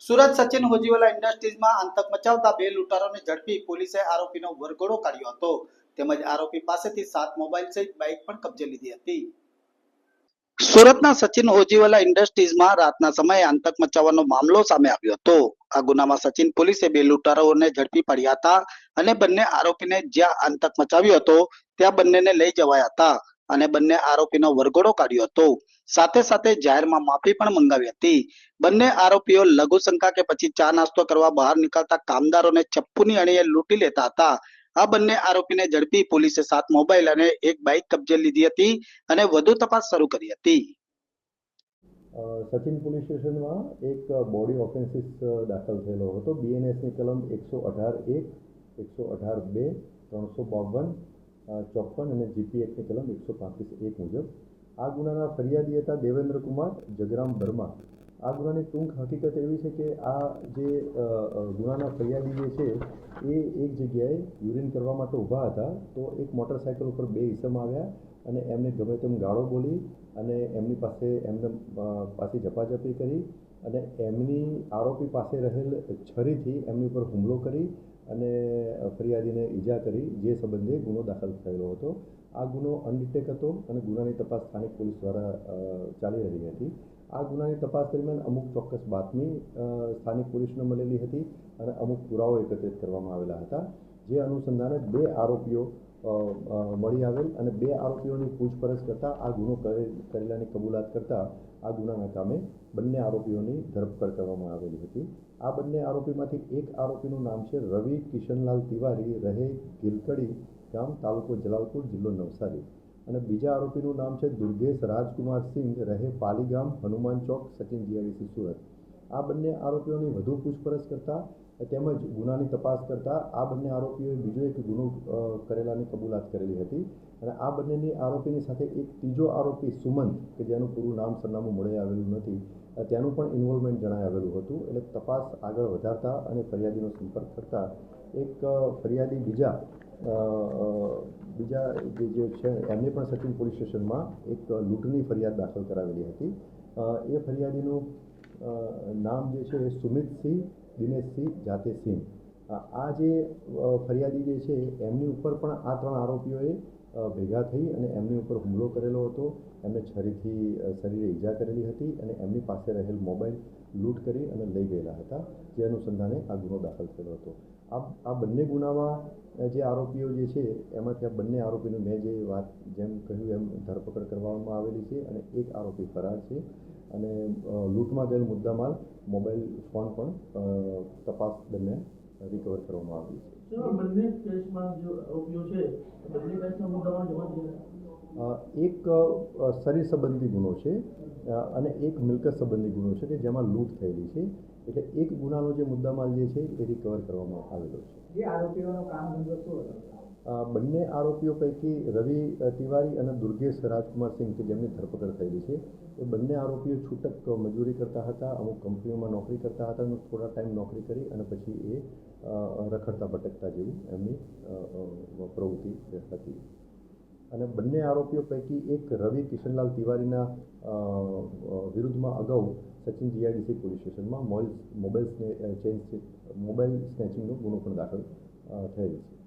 સુરત સચિન હોજીવાલા ઇન્ડસ્ટ્રીઝમાં આતંક મચાવતા બે લૂંટારોને ઝડપી પોલીસે આરોપીનો વરઘોડો કાઢ્યો હતો. તેમજ આરોપી પાસેથી સાત મોબાઈલ સહિત બાઇક પણ કબજે લીધી હતી. સુરતના સચિન હોજીવાલા ઇન્ડસ્ટ્રીઝમાં રાતના સમયે આતંક મચાવવાનો મામલો સામે આવ્યો હતો. આ ગુનામાં સચિન પોલીસે બે લૂંટારોને ઝડપી પડ્યા હતા અને બંને આરોપીને જ્યાં આતંક મચાવ્યો હતો, ત્યાં બંનેને લઈ જવાયા હતા. અને બંને આરોપીનો વરઘોડો કાઢ્યો હતો. સાથે સાથે જાહેરમાં માફી પણ મંગાવી હતી. બંને આરોપીઓ લઘુશંકા કે પછી ચા નાસ્તો કરવા બહાર નીકળતા કામદારોને ચપ્પુની અણીએ લૂંટી લેતા હતા. આ બંને આરોપીને ઝડપી પોલીસે સાત મોબાઈલ અને એક બાઇક કબજે લીધી હતી અને વધુ તપાસ શરૂ કરી હતી. સચિન પોલીસ સ્ટેશનમાં એક બોડી ઓફેન્સીસ દાખલ થયેલો હતો. બીએનએસની કલમ એકસો અઢાર એક, એકસો અઢાર બે, ત્રણસો બાવન ચોપન અને જીપી એક્ટની કલમ એકસો પાંત્રીસ એક મુજબ, આ ગુનાના ફરિયાદી હતા દેવેન્દ્ર કુમાર જગરામ વર્મા. આ ગુનાની ટૂંક હકીકત એવી છે કે આ જે ગુનાના ફરિયાદી જે છે, એ એક જગ્યાએ યુરિન કરવા માટે ઊભા હતા તો એક મોટરસાયકલ ઉપર બે ઈસમ આવ્યા અને એમને ગમે તેમ ગાળો બોલી અને એમની પાસે એમને પાસે ઝપાઝપી કરી અને એમની આરોપી પાસે રહેલ છરીથી એમની ઉપર હુમલો કરી અને ફરિયાદીને ઈજા કરી જે સંબંધે ગુનો દાખલ થયેલો હતો. આ ગુનો અનડિટેક હતો અને ગુનાની તપાસ સ્થાનિક પોલીસ દ્વારા ચાલી રહી હતી. આ ગુનાની તપાસ દરમિયાન અમુક ચોક્કસ બાતમી સ્થાનિક પોલીસને મળેલી હતી અને અમુક પુરાવો એકત્રિત કરવામાં આવેલા હતા. જે અનુસંધાને બે આરોપીઓ મળી આવેલ અને બે આરોપીઓની પૂછપરછ કરતાં, આ ગુનો કરેલાની કબૂલાત કરતાં આ ગુનાના કામે બંને આરોપીઓની ધરપકડ કરવામાં આવેલી હતી. આ બંને આરોપીમાંથી એક આરોપીનું નામ છે રવિ કિશનલાલ તિવારી, રહે ગિલકડી ગામ, તાલુકો જલાલપુર, જિલ્લો નવસારી. અને બીજા આરોપીનું નામ છે દુર્ગેશ રાજકુમાર સિંઘ, રહે પાલી ગામ હનુમાન ચોક, સચિન જીઆઈડીસી સુરત. આ બંને આરોપીઓની વધુ પૂછપરછ કરતા તેમજ ગુનાની તપાસ કરતા આ બંને આરોપીઓએ બીજો એક ગુનો કરેલાની કબૂલાત કરેલી હતી. અને આ બંનેની આરોપીની સાથે એક ત્રીજો આરોપી સુમંત, કે જેનું પૂરું નામ, સરનામું મળી આવેલું નથી તેનું પણ ઇન્વોલ્વમેન્ટ જણાઈ આવેલું હતું. એટલે તપાસ આગળ વધારતા અને ફરિયાદીનો સંપર્ક કરતા એક ફરિયાદી બીજા બીજા જે જે છે, એમને પણ સચિન પોલીસ સ્ટેશનમાં એક લૂંટની ફરિયાદ દાખલ કરાવેલી હતી. એ ફરિયાદીનું નામ જે છે એ સુમિતસિંહ દિનેશસિંહ જાતે સિંહ આ જે ફરિયાદી જે છે, એમની ઉપર પણ આ ત્રણ આરોપીઓએ ભેગા થઈ અને એમની ઉપર હુમલો કરેલો હતો. એમને છરીથી શરીરે ઈજા કરેલી હતી અને એમની પાસે રહેલ મોબાઈલ લૂંટ કરી અને લઈ ગયેલા હતા, જે અનુસંધાને આ ગુનો દાખલ થયેલો હતો. આ આ બંને ગુનામાં જે આરોપીઓ જે છે, એમાંથી આ બંને આરોપીનું મેં જે વાત, જેમ કહ્યું એમ ધરપકડ કરવામાં આવેલી છે અને એક આરોપી ફરાર છે. અને લૂંટમાં ગયેલ મુદ્દામાલ મોબાઈલ ફોન પણ તપાસ દરમિયાન રિકવર કરવામાં આવ્યું છે. બંને કેસમાં જે આરોપીઓ બંને કેસના એક શરીર સંબંધી ગુનો છે અને એક મિલકત સંબંધી ગુનો છે કે જેમાં લૂંટ થયેલી છે. એટલે એક ગુનાનો જે મુદ્દામાલ જે છે એ રિકવર કરવામાં આવેલો છે. જે આરોપીઓનો કામ ધંધો શું હતો? બંને આરોપીઓ પૈકી રવિ તિવારી અને દુર્ગેશ રાજકુમાર સિંહ કે જેમની ધરપકડ થયેલી છે, એ બંને આરોપીઓ છૂટક મજૂરી કરતા હતા, અમુક કંપનીઓમાં નોકરી કરતા હતા અને થોડા ટાઈમ નોકરી કરી અને પછી એ રખડતા ભટકતા જેવી એમની પ્રવૃત્તિ હતી. અને બંને આરોપીઓ પૈકી એક રવિ કિશનલાલ તિવારીના વિરુદ્ધમાં અગાઉ સચિન જીઆઈડીસી પોલીસ સ્ટેશનમાં મોબાઈલ મોબાઈલ સ્ને ચેન્જ મોબાઈલ સ્નેચિંગનો ગુનો પણ દાખલ થયેલ છે.